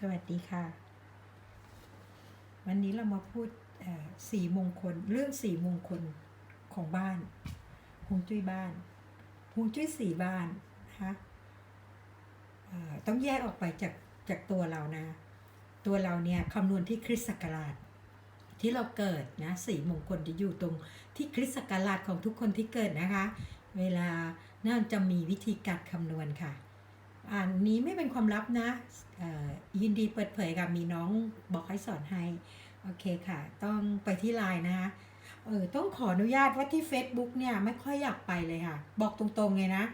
สวัสดีค่ะ วันนี้เรามาพูดเอ่มงคล เรื่องสี่มงคลของบ้านฮวงจุ้ยบ้านฮวงจุ้ยสี่บ้านนะคะต้องแยกออกไปจากจากตัวเรานะ ตัวเราเนี่ยคำนวณที่คริสต์ศักราชที่เราเกิดนะสี่มงคลจะอยู่ตรงที่คริสต์ศักราชของทุกคนที่เกิดนะคะ เวลาน่าจะมีวิธีการคำนวณค่ะ อันนี้ไม่เป็นความลับนะยินดีเปิดเผยกับมีน้องบอกให้สอนให้ โอเคค่ะ ต้องไปที่ไลน์นะคะเออต้องขออนุญาตว่าที่ Facebook เนี่ยไม่ค่อยอยากไปเลยค่ะ บอกตรงๆเลยนะ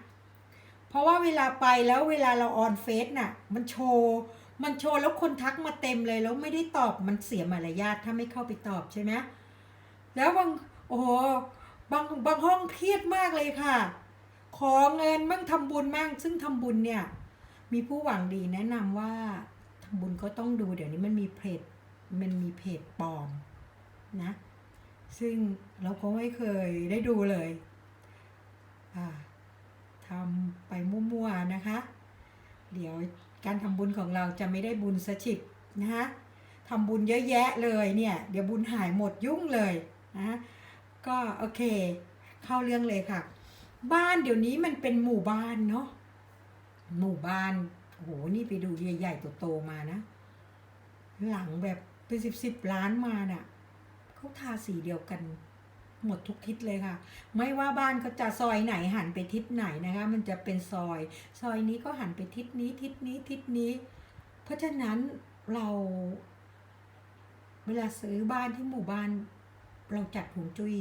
เพราะว่าเวลาไปแล้วเวลาเราออนเฟซน่ะ มันโชว์ มันโชว์แล้วคนทักมาเต็มเลยแล้วไม่ได้ตอบมันเสียมารยาทถ้าไม่เข้าไปตอบใช่ไหมแล้วบางโอ้โหบางบางห้องเครียดมากเลยค่ะ ขอเงินมั่งทำบุญมั่งซึ่งทำบุญเนี่ย มีผู้หวังดีแนะนำว่าทำบุญก็ต้องดูเดี๋ยวนี้มันมีเพจมันมีเพจปลอมนะ ซึ่งเราก็ไม่เคยได้ดูเลยอ่าทำไปมั่วๆนะคะ เดี๋ยวการทำบุญของเราจะไม่ได้บุญสฉิบนะคะทำบุญเยอะแยะเลยเนี่ย เดี๋ยวบุญหายหมดยุ่งเลยนะก็โอเค เข้าเรื่องเลยค่ะ บ้านเดี๋ยวนี้มันเป็นหมู่บ้านเนาะ หมู่บ้านโอ้โหนี่ไปดูใหญ่ๆโตๆมานะ หลังแบบเป็นสิบสิบล้านมาน่ะเขาทาสีเดียวกัน หมดทุกทิศเลยค่ะ ไม่ว่าบ้านเขาจะซอยไหนหันไปทิศไหนนะคะ มันจะเป็นซอย ซอยนี้ก็หันไปทิศนี้ทิศนี้ทิศนี้ เพราะฉะนั้นเราเวลาซื้อบ้านที่หมู่บ้าน เราจัดหงจุ้ย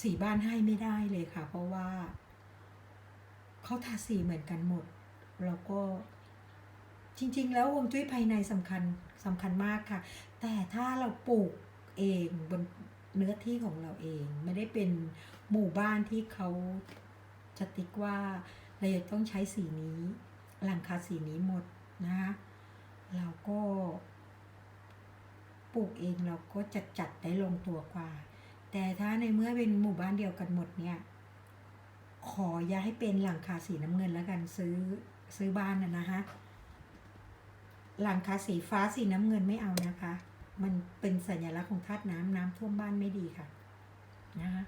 สีบ้านให้ไม่ได้เลยค่ะ เพราะว่าเขาทาสีเหมือนกันหมด แล้วก็จริง ๆ แล้ววงจุ้ยภายในสำคัญสำคัญมากค่ะ แต่ถ้าเราปลูกเองบนเนื้อที่ของเราเอง ไม่ได้เป็นหมู่บ้านที่เขาจะติ๊กว่าเราจะต้องใช้สีนี้หลังคาสีนี้หมดนะคะเราก็ปลูกเองเราก็จัดจัดได้ลงตัวกว่า แต่ถ้าในเมื่อเป็นหมู่บ้านเดียวกันหมดเนี่ย ขออย่าให้เป็นหลังคาสีน้ำเงินแล้วกันซื้อ ซื้อบ้านนะนะคะหลังคาสีฟ้าสีน้ำเงินไม่เอานะคะ มันเป็นสัญลักษณ์ของธาตุน้ำน้ำท่วมบ้านไม่ดีค่ะนะคะ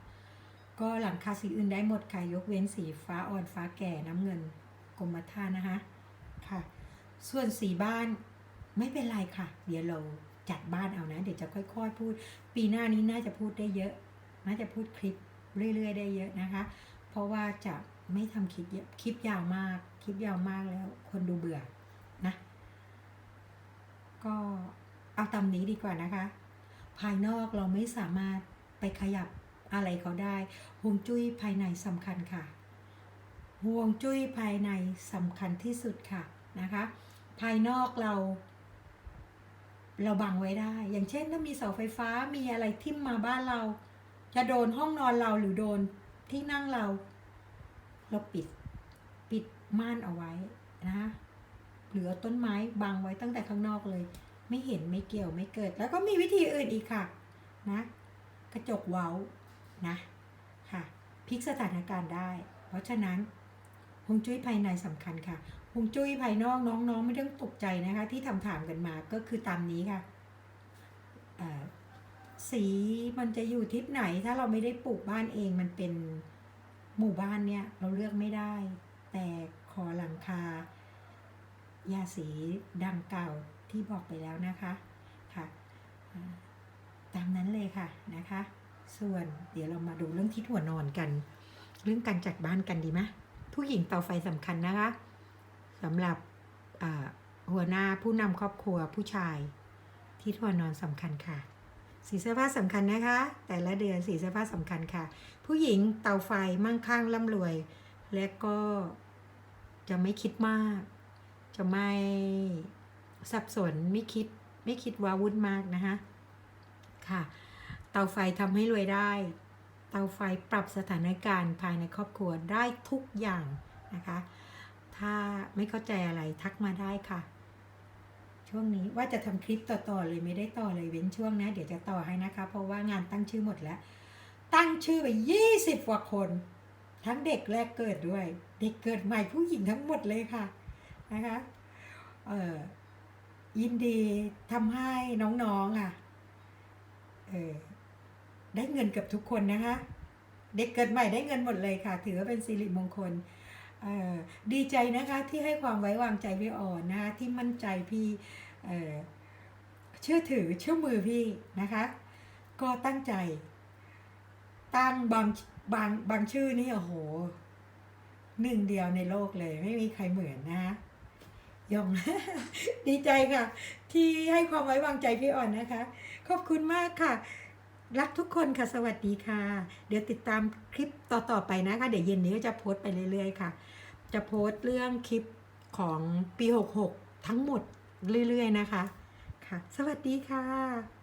ก็หลังคาสีอื่นได้หมดค่ะยกเว้นสีฟ้าอ่อนฟ้าแก่น้ำเงินกรมท่านะคะค่ะ ส่วนสีบ้านไม่เป็นไรค่ะ เดี๋ยวเราจัดบ้านเอานะ เดี๋ยวจะค่อย ๆ พูด ปีหน้านี้น่าจะพูดได้เยอะ น่าจะพูดคลิปเรื่อย ๆ ได้เยอะนะคะ เพราะว่าจะ ไม่ทำคลิปเยอะคลิปยาวมาก คลิปยาวมากแล้ว คนดูเบื่อนะ ก็เอาตามนี้ดีกว่านะคะ ภายนอกเราไม่สามารถไปขยับอะไรเขาได้ฮวงจุ้ยภายในสำคัญค่ะห่วงจุ้ยภายในสำคัญที่สุดค่ะนะคะ ภายนอกเรา เราบังไว้ได้ อย่างเช่นถ้ามีเสาไฟฟ้ามีอะไรทิ่มมาบ้านเรา จะโดนห้องนอนเราหรือโดนที่นั่งเรา เราปิดปิดม่านเอาไว้นะคะเหลือต้นไม้บังไว้ตั้งแต่ข้างนอกเลย ไม่เห็นไม่เกี่ยวไม่เกิด แล้วก็มีวิธีอื่นอีกค่ะนะกระจกเว้านะค่ะพลิกสถานการณ์ได้ เพราะฉะนั้นฮวงจุ้ยภายในสำคัญค่ะฮวงจุ้ยภายนอกน้องๆ ไม่ต้องตกใจนะคะ ที่ทำถามกันมาก็คือตามนี้ค่ะสีมันจะอยู่ทิศไหนถ้าเราไม่ได้ปลูกบ้านเองมันเป็น หมู่บ้านเนี่ยเราเลือกไม่ได้ แต่ขอหลังคา ยาสีดังเก่าที่บอกไปแล้วนะคะค่ะตามนั้นเลยค่ะนะคะ ส่วนเดี๋ยวเรามาดูเรื่องทิศหัวนอนกัน เรื่องการจัดบ้านกันดีไหมผู้หญิงเตาไฟสำคัญนะคะสำหรับหัวหน้าผู้นำครอบครัวผู้ชายทิศหัวนอนสำคัญค่ะ สีเสื้อผ้าสำคัญนะคะ แต่ละเดือนสีเสื้อผ้าสำคัญค่ะ ผู้หญิงเตาไฟมั่งคั่งร่ำรวย และก็จะไม่คิดมาก จะไม่สับสนไม่คิดไม่คิดว้าวุ่นมากนะคะค่ะ เตาไฟทำให้รวยได้ เตาไฟปรับสถานการณ์ภายในครอบครัวได้ทุกอย่างนะคะ ถ้าไม่เข้าใจอะไรทักมาได้ค่ะ ช่วงนี้ว่าจะทำคลิปต่อๆเลยไม่ได้ต่อเลยเว้นช่วงนะ เดี๋ยวจะต่อให้นะคะ เพราะว่างานตั้งชื่อหมดแล้ว ตั้งชื่อไปยี่สิบกว่าคน ทั้งเด็กแรกเกิดด้วย เด็กเกิดใหม่ผู้หญิงทั้งหมดเลยค่ะนะคะเอ่อยินดีทำให้น้องๆอะเออได้เงินเกับทุกคนนะคะ เด็กเกิดใหม่ได้เงินหมดเลยค่ะ ถือว่าเป็นสิริมงคล ดีใจนะคะที่ให้ความไว้วางใจพี่อ่อนนะคะที่มั่นใจพี่เชื่อถือเชื่อมือพี่นะคะ ก็ตั้งใจ ตั้งบางบางบางชื่อนี่โอ้โหหนึ่งเดียวในโลกเลย ไม่มีใครเหมือนนะคะยองดีใจค่ะ ที่ให้ความไว้วางใจพี่อ่อนนะคะ ขอบคุณมากค่ะ รักทุกคนค่ะ สวัสดีค่ะ เดี๋ยวติดตามคลิปต่อ ๆ ไปนะคะ เดี๋ยวเย็นนี้ก็จะโพสต์ไปเรื่อย ๆ ค่ะ จะโพสต์เรื่องคลิปของปี 66 ทั้งหมดเรื่อย ๆ นะคะ ค่ะ สวัสดีค่ะ